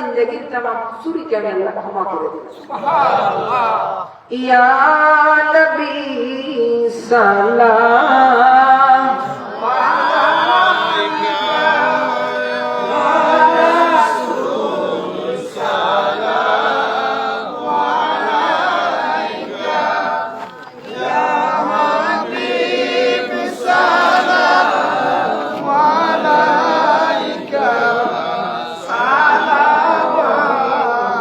জিন্দগির তামাম চুরিকে আমি আল্লাহ ক্ষমা করে দিলাম ইয়া নবী সালাম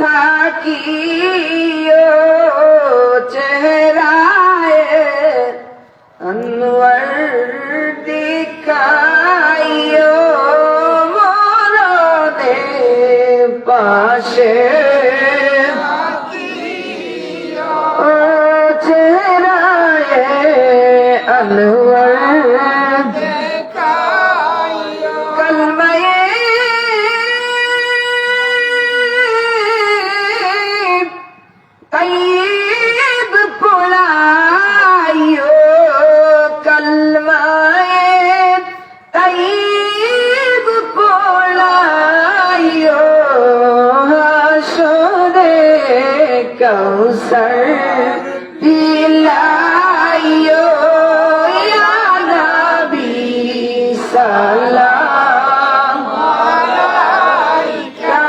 থাকিও চেহারায় অনওয়ার দিখাইও মরদে পাশে। কৌসর পিলাইও নবী সালাম আলাইকা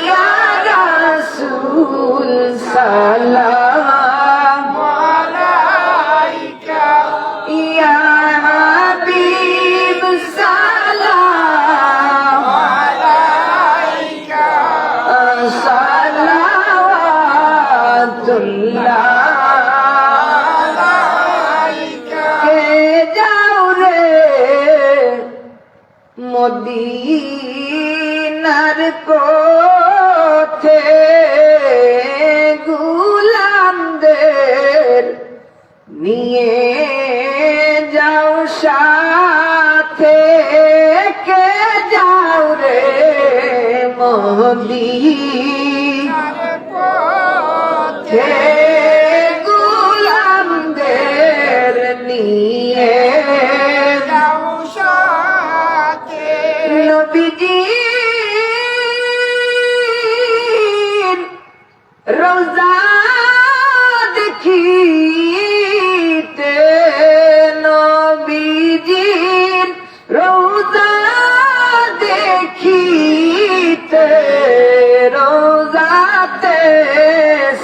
ইয়া রাসূল কে যাও রে মদিনার পথে গুলামদের নিয়ে যাও সাথে। কে যাও রে মদিনার পথে? গুলামদের নিয়ে নবীজির রোজা দেখিতে নবীজির রোজা দেখিতে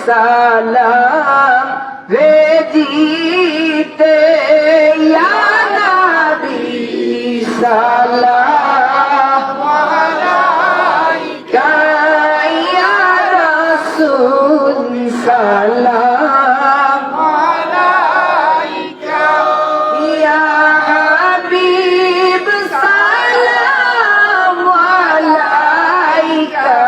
সালাম ভেজিতে নবী সালাম। ইয়া রাসূল সালাম। আলাইকা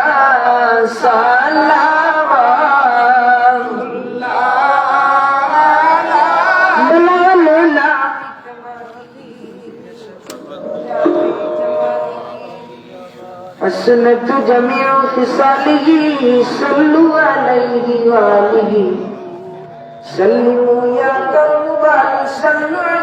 حسنت جميع خصاله صلوا عليه وآله سلموا يا قوم صلوا